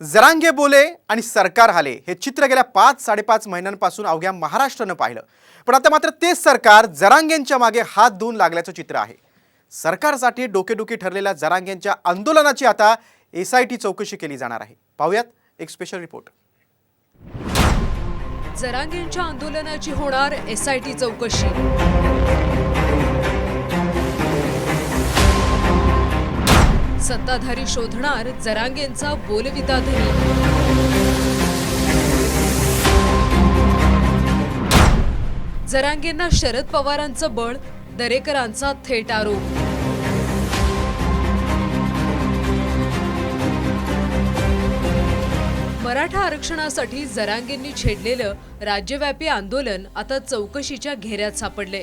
जरांगे बोले आणि सरकार हाले हे चित्र गेल्या पाच साडेपाच महिन्यांपासून अवघ्या महाराष्ट्रानं पाहिलं. पण आता मात्र तेच सरकार जरांगेंच्या मागे हात धुवून लागल्याचं चित्र आहे. सरकारसाठी डोकेडुकी ठरलेल्या जरांगेंच्या आंदोलनाची आता एस आय टी चौकशी केली जाणार आहे. पाहूयात एक स्पेशल रिपोर्ट जरांगेंच्या आंदोलनाची होणार एस आय टी चौकशी. सत्ताधारी शोधणार जरांगेंचा बोलविता धरी. जरांगेंना शरद पवारांचं बळ दरेकरांचा थेट आरोप. मराठा आरक्षणासाठी जरांगेंनी छेडलेलं राज्यव्यापी आंदोलन आता चौकशीच्या घेऱ्यात सापडले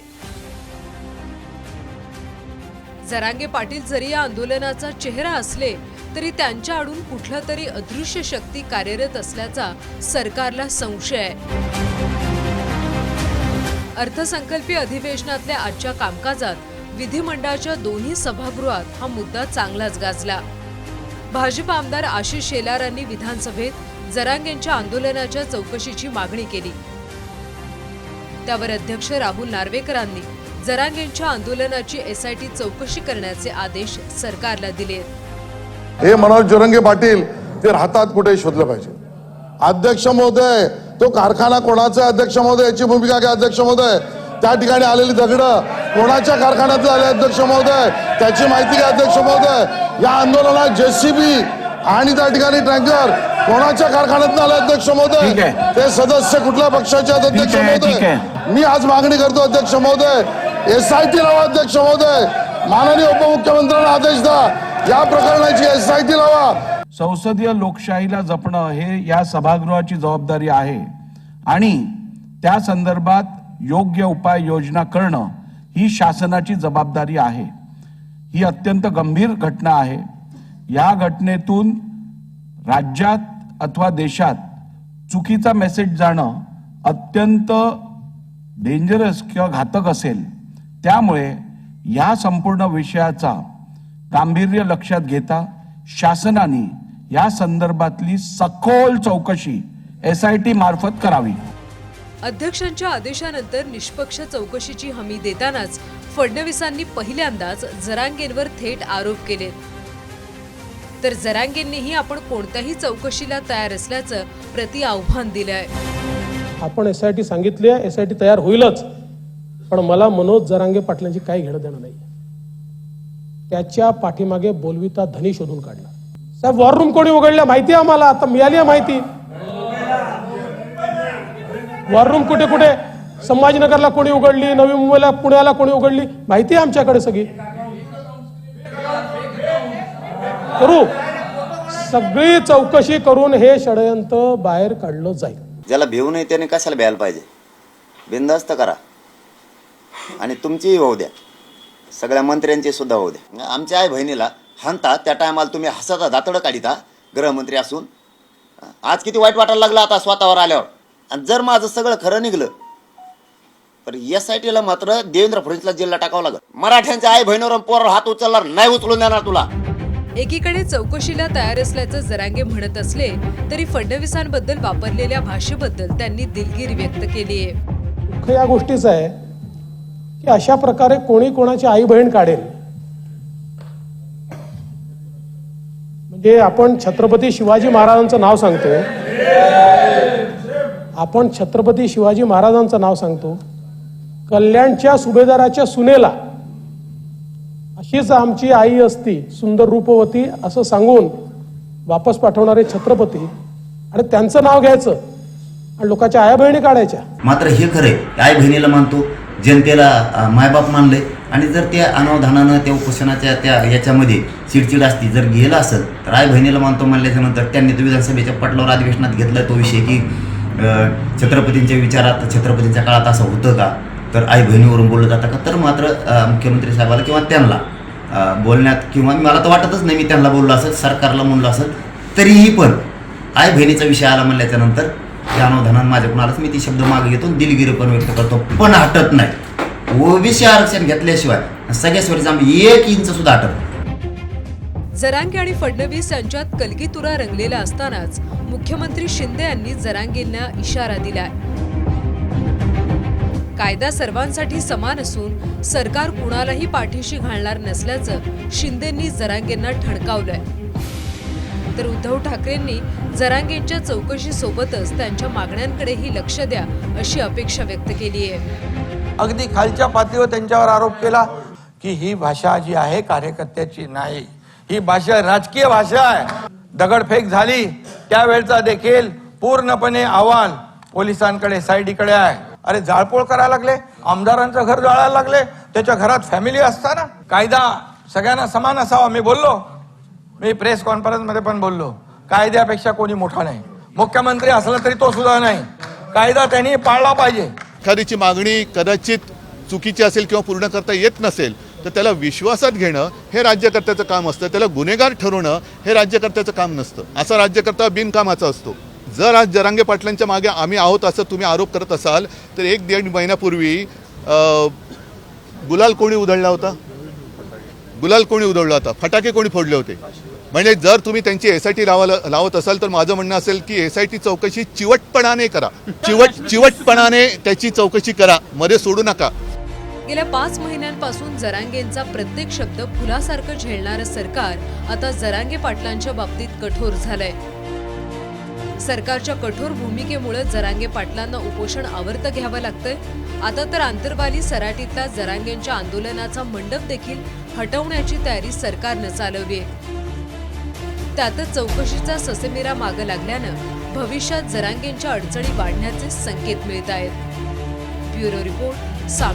जरांगे पाटील जरी या आंदोलनाचा चेहरा असले तरी त्यांच्या आडून कुठला तरी अदृश्य शक्ती कार्यरत असल्याचा सरकारला संशय आहे. अर्थसंकल्पीय अधिवेशनातल्या आजच्या कामकाजात विधिमंडळाच्या दोन्ही सभागृहात हा मुद्दा चांगलाच गाजला. भाजप आमदार आशिष शेलारांनी विधानसभेत जरांगेंच्या आंदोलनाच्या चौकशीची मागणी केली. त्यावर अध्यक्ष राहुल नार्वेकरांनी जरांगेंच्या आंदोलनाची एसआयटी चौकशी करण्याचे आदेश सरकारला दिले. हे मनोज जोरंगे पाटील ते राहतात कुठे शोधलं पाहिजे. अध्यक्ष महोदय तो कारखाना कोणाचा अध्यक्ष महोदय याची भूमिका काय अध्यक्ष महोदय? त्या ठिकाणी आलेली दगड कोणाच्या कारखान्यात आले अध्यक्ष महोदय? त्याची माहिती काय अध्यक्ष महोदय. या आंदोलनात जेसीबी आणि त्या ठिकाणी टँकर कोणाच्या कारखान्यात आले अध्यक्ष महोदय. ते सदस्य कुठल्या पक्षाचे आहेत अध्यक्ष महोदय. मी आज मागणी करतो अध्यक्ष महोदय एस आय टी लावा अध्यक्ष महोदय. माननीय उपमुख्यमंत्र्यांना आदेश द्या. या प्रकरणाची एस आय टी लावा. संसदीय लोकशाहीला जपणं हे या सभागृहाची जबाबदारी आहे. आणि त्या संदर्भात योग्य उपाय योजना करणं ही शासनाची जबाबदारी आहे. ही अत्यंत गंभीर घटना आहे. या घटनेतून राज्यात अथवा देशात चुकीचा मेसेज जाणं अत्यंत डेंजरस किंवा घातक असेल. त्यामुळे या संपूर्ण विषयाचा गांभीर्य लक्षात घेता शासनाने या संदर्भातली सखोल चौकशी एस आय टी मार्फत करावी. अध्यक्षांच्या आदेशानंतर निष्पक्ष चौकशीची हमी देतानाच फडणवीसांनी पहिल्यांदाच जरांगेंवर थेट आरोप केलेत तर जरांगेंनीही आपण कोणत्याही चौकशीला तयार असल्याचं प्रति आव्हान दिलंय. आपण एस आय टी सांगितली आहे एस आय टी तयार होईलच. पण मला मनोज जरांगे पाटलांची काही घेणं देणं नाही त्याच्या पाठीमागे बोलविता धनी शोधून काढला. साहेब वॉर रूम कोणी उघडल्या माहिती आहे आम्हाला? आता मिळाली आहे माहिती. वॉर रूम कुठे कुठे? संभाजीनगरला कोणी उघडली? नवी मुंबईला पुण्याला कोणी उघडली? माहिती आहे आमच्याकडे सगळी. करू. सगळी चौकशी करून हे षडयंत्र बाहेर काढलं जाईल. ज्याला भिऊ नाही त्याने कशाला भ्यायला पाहिजे? बिंदास्त करा. आणि तुमचीही होऊ द्या. सगळ्या मंत्र्यांची सुद्धा होऊ द्या. आमच्या आई बहिणीला हानता त्या टायमाला तुम्ही हसता दातडं काढिता गृहमंत्री असून. आज किती वाईट वाटायला लागलं आता स्वतःवर आल्यावर. आणि जर माझं सगळं खरं निघलं तर एस आय टीला मात्र देवेंद्र फडणवीसला जेलला टाकावं लागलं. मराठ्यांच्या आई बहिणीवर पोरावर हात उचलणार नाही उचलून देणार तुला. एकीकडे चौकशीला तयार असल्याचं जरांगे म्हणत असले तरी फडणवीसांबद्दल वापरलेल्या भाषेबद्दल त्यांनी दिलगिरी व्यक्त केली आहे दुःख या गोष्टीचं आहे की अशा प्रकारे कोणी कोणाची आई बहीण काढेल. म्हणजे आपण छत्रपती शिवाजी महाराजांचं नाव सांगतो आपण छत्रपती शिवाजी महाराजांचं नाव सांगतो. कल्याणच्या सुभेदाराच्या सुनेला अशीच आमची आई असती सुंदर रूपवती असं सांगून वापस पाठवणारे छत्रपती. आणि त्यांचं नाव घ्यायचं. आणि लोकांच्या आया बहिणी काढायच्या. मात्र हे खरे आई बहिणीला मानतो जनतेला मायबाप मानले. आणि जर ते अनावधानानं त्या उपोषणाच्या त्या याच्यामध्ये चिडचिड असती जर गेलं असेल तर आई बहिणीला मानतो म्हणल्याच्यानंतर त्यांनी तो विधानसभेच्या पटलावर अधिवेशनात घेतला तो विषय की छत्रपतींच्या विचारात छत्रपतींच्या काळात असं होतं का? तर आई बहिणीवरून बोललं जातं का? तर मात्र मुख्यमंत्री साहेबाला किंवा त्यांना बोलण्यात किंवा मला तर वाटतच नाही मी त्यांना बोललो असत सरकारला म्हणलं असेल तरीही पण आई बहिणीचा विषय आला म्हणल्याच्यानंतर नंतर माझ्याकडून आलंच मी ती शब्द मागे घेतो दिलगिरी पण व्यक्त करतो. पण हटत नाही. ओबीसी आरक्षण घेतल्याशिवाय सगळ्या सोयीचं आम्ही एक इंच सुद्धा हटत नाही. जरांगे आणि फडणवीस यांच्यात कलगीतुरा रंगलेला असतानाच मुख्यमंत्री शिंदे यांनी जरांगेंना इशारा दिलाय. कायदा सर्वांसाठी समान असून सरकार कुणालाही पाठीशी घालणार नसल्याचं शिंदेंनी जरांगेंना ठणकावलंय. तर उद्धव ठाकरेंनी जरांगेंच्या चौकशीसोबतच त्यांच्या मागण्यांकडेही लक्ष द्या अशी अपेक्षा व्यक्त केली आहे. अगदी खालच्या पातळीवर त्यांच्यावर आरोप केला की ही भाषा जी आहे कार्यकर्त्याची नाही. ही भाषा राजकीय भाषा आहे. दगडफेक झाली. त्यावेळचा देखील पूर्णपणे अहवाल पोलिसांकडे साईडीकडे आहे. अरे जाळपोळ करायला लागले. आमदारांचं घर जाळायला लागले. त्याच्या घरात फॅमिली असताना कायदा सगळ्यांना समान असावा मी बोललो. मी प्रेस कॉन्फरन्समध्ये पण बोललो. कायद्यापेक्षा कोणी मोठा नाही. मुख्यमंत्री असला तरी तो सुद्धा नाही. कायदा त्यांनी पाळला पाहिजे. एखाद्याची मागणी कदाचित चुकीची असेल किंवा पूर्ण करता येत नसेल तर त्याला विश्वासात घेणं हे राज्यकर्त्याचं काम असतं. त्याला गुन्हेगार ठरवणं हे राज्यकर्त्याचं काम नसतं. असा राज्यकर्ता बिनकामाचा असतो. जर आज जरांगे पाटलांच्या मागे आम्ही आहोत असं तुम्ही आरोप करत असाल तर एक दीड महिन्यापूर्वी गुलाल कोणी उधळला होता? गुलाल कोणी उधळला होता? फटाके कोणी फोडले होते? म्हणजे जर तुम्ही त्यांची एस आय टी लावायला लावत असाल तर माझं म्हणणं असेल की एस आय टी चौकशी चिवटपणाने करा. चिवट चिवटपणाने त्याची चौकशी करा. मध्ये सोडू नका. गेल्या पाच महिन्यांपासून जरांगेंचा प्रत्येक शब्द फुलासारखं झेलणारं सरकार आता जरांगे पाटलांच्या बाबतीत कठोर झालंय. सरकारच्या कठोर भूमिकेमुळे जरांगे पाटलांना उपोषण आवर्त घ्यावं लागतंय. आता तर आंतरवाली सराटीतला जरांगेंच्या आंदोलनाचा मंडप देखील हटवण्याची तयारी सरकारनं चालवली आहे. त्यातच चौकशीचा ससेमिरा मागं लागल्यानं भविष्यात जरांगेंच्या अडचणी वाढण्याचे संकेत मिळत आहेत. ब्युरो रिपोर्ट साम